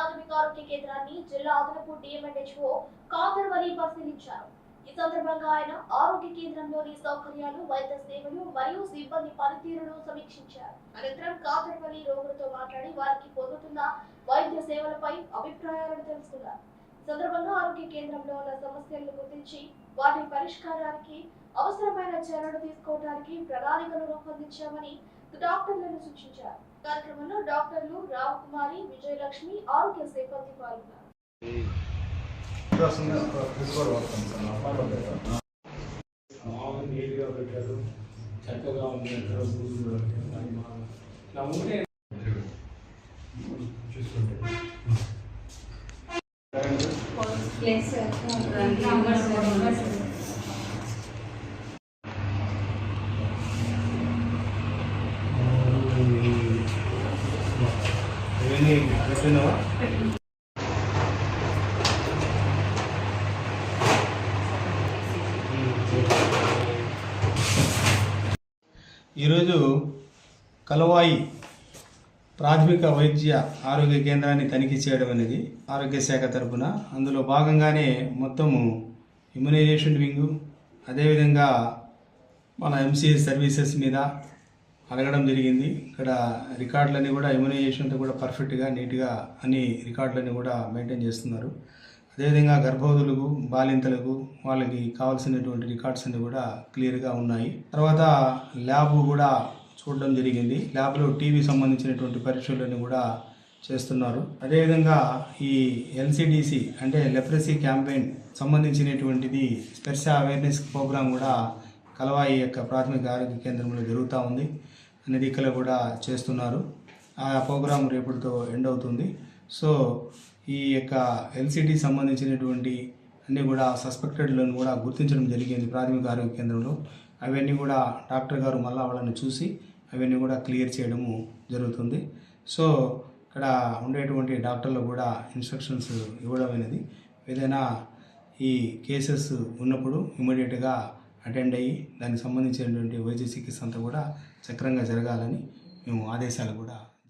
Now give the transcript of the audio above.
ఆరోగ్య కేంద్రాన్ని జిల్లా అదనపు డిఎంఎన్హెచ్ఓ కాదర్వలి పరిశీలించారు. ఈ సందర్భంగా ఆయన ఆరోగ్య కేంద్రంలోని సౌకర్యాలు వైద్య సేవలు మరియు సిబ్బంది పనితీరును సమీక్షించారు. అనంతరం కాదర్వలి రోగులతో మాట్లాడి వారికి పొందుతున్న వైద్య సేవలపై అభిప్రాయాలను తెలుసుకున్నారు. సందర్భంగా ఆరోగ్య కేంద్రంలో ఉన్న సమస్యలను గుర్తించి వాటి పరిష్కారానికి అవసరమైన చర్యలు తీసుకోవడానికి ప్రణాళికలు రూపొందించామని డాక్టర్లను సూచించారు కార్యక్రమంలో డాక్టర్లు రామకుమారి విజయలక్ష్మి ఆరోగ్య సిబ్బంది పాల్గొన్నారు మామూలు నీట్గా పెట్టారు చక్కగా ఉంది ఎక్కడ బూజు పెట్టారు. అది మా- ఇలా ఉంటే చూసుకుంటే పెట్టినావా ఈరోజు కలవాయి ప్రాథమిక వైద్య ఆరోగ్య కేంద్రాన్ని తనిఖీ చేయడం అనేది ఆరోగ్య శాఖ తరఫున అందులో భాగంగానే మొత్తము ఇమ్యునైజేషన్ వింగు అదేవిధంగా మన ఎంసీఎస్ సర్వీసెస్ మీద అడగడం జరిగింది. ఇక్కడ రికార్డులన్నీ కూడా ఇమ్యునైజేషన్తో కూడా పర్ఫెక్ట్గా నీట్గా అన్ని రికార్డులన్నీ కూడా మెయింటైన్ చేస్తున్నారు. అదేవిధంగా గర్భవతులకు బాలింతలకు వాళ్ళకి కావాల్సినటువంటి రికార్డ్స్ అన్ని కూడా క్లియర్గా ఉన్నాయి. తర్వాత ల్యాబ్ కూడా చూడడం జరిగింది. ల్యాబ్లో టీవీ సంబంధించినటువంటి పరీక్షలన్నీ కూడా చేస్తున్నారు. అదేవిధంగా ఈ ఎల్సిడిసి అంటే లెప్రసీ క్యాంపెయిన్ సంబంధించినటువంటిది స్పెర్శ అవేర్నెస్ ప్రోగ్రాం కూడా కలవాయి యొక్క ప్రాథమిక ఆరోగ్య కేంద్రంలో జరుగుతూ ఉంది. అన్ని దిక్కులు కూడా చేస్తున్నారు. ఆ ప్రోగ్రాం రేపటితో ఎండ్ అవుతుంది. సో ఈ యొక్క ఎల్సిటీ సంబంధించినటువంటి అన్నీ కూడా సస్పెక్టెడ్లను కూడా గుర్తించడం జరిగింది ప్రాథమిక ఆరోగ్య కేంద్రంలో. అవన్నీ కూడా డాక్టర్ గారు మళ్ళా వాళ్ళని చూసి అవన్నీ కూడా క్లియర్ చేయడము జరుగుతుంది. సో ఇక్కడ ఉండేటువంటి డాక్టర్లు కూడా ఇన్స్ట్రక్షన్స్ ఇవ్వడం అనేది ఏదైనా ఈ కేసెస్ ఉన్నప్పుడు ఇమీడియట్గా అటెండ్ అయ్యి దానికి సంబంధించినటువంటి వైద్య చికిత్స అంతా కూడా చక్రంగా జరగాలని మేము ఆదేశాలు కూడా